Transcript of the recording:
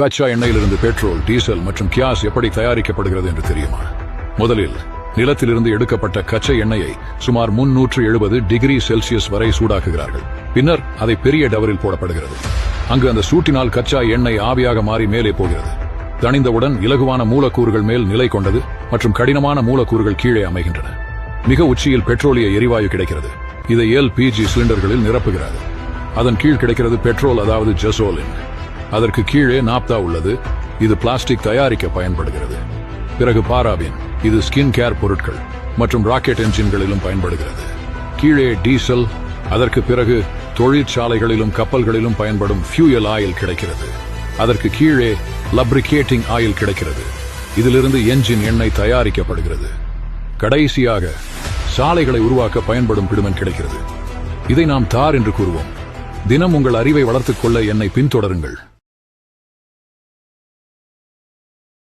கச்சா எண்ணெயிலிருந்து petrol diesel மற்றும் கியாஸ் எப்படி தயாரிக்கப்படுகிறது என்று தெரியுமா? முதலில் நிலத்திலிருந்து எடுக்கப்பட்ட கச்சா எண்ணெயை சுமார் முன்னூற்று எழுபது டிகிரி செல்சியஸ் வரை சூடாக்குகிறார்கள். பின்னர் அதை பெரிய டவரில் போடப்படுகிறது. அங்கு அந்த சூட்டினால் கச்சா எண்ணெய் ஆவியாக மாறி மேலே போகிறது. தணிந்தவுடன் இலகுவான மூலக்கூறுகள் மேல் நிலை கொண்டது மற்றும் கடினமான மூலக்கூறுகள் கீழே அமைகின்றன. மிக உச்சியில் பெட்ரோலிய எரிவாயு கிடைக்கிறது. இதை எல் பிஜி சிலிண்டர்களில் நிரப்புகிறது அதன் கீழ் கிடைக்கிறது பெட்ரோல் அதாவது ஜெசோலின். அதற்கு கீழே நாப்தா உள்ளது. இது பிளாஸ்டிக் தயாரிக்க பயன்படுகிறது. பிறகு பாராபின் இது ஸ்கின் கேர் பொருட்கள் மற்றும் ராக்கெட் என்ஜின்களிலும் பயன்படுகிறது. கீழே டீசல் அதற்கு பிறகு தொழிற்சாலைகளிலும் கப்பல்களிலும் பயன்படும் ஃபியூயல் ஆயில் கிடைக்கிறது. அதற்கு கீழே லப்ரிகேட்டிங் ஆயில் கிடைக்கிறது. இதிலிருந்து என்ஜின் எண்ணெய் தயாரிக்கப்படுகிறது. கடைசியாக சாலைகளை உருவாக்க பயன்படும் பிடுமன் கிடைக்கிறது. இதை நாம் தார் என்று கூறுவோம். தினம் உங்கள் அறிவை வளர்த்துக் கொள்ள என்னை பின்தொடருங்கள்.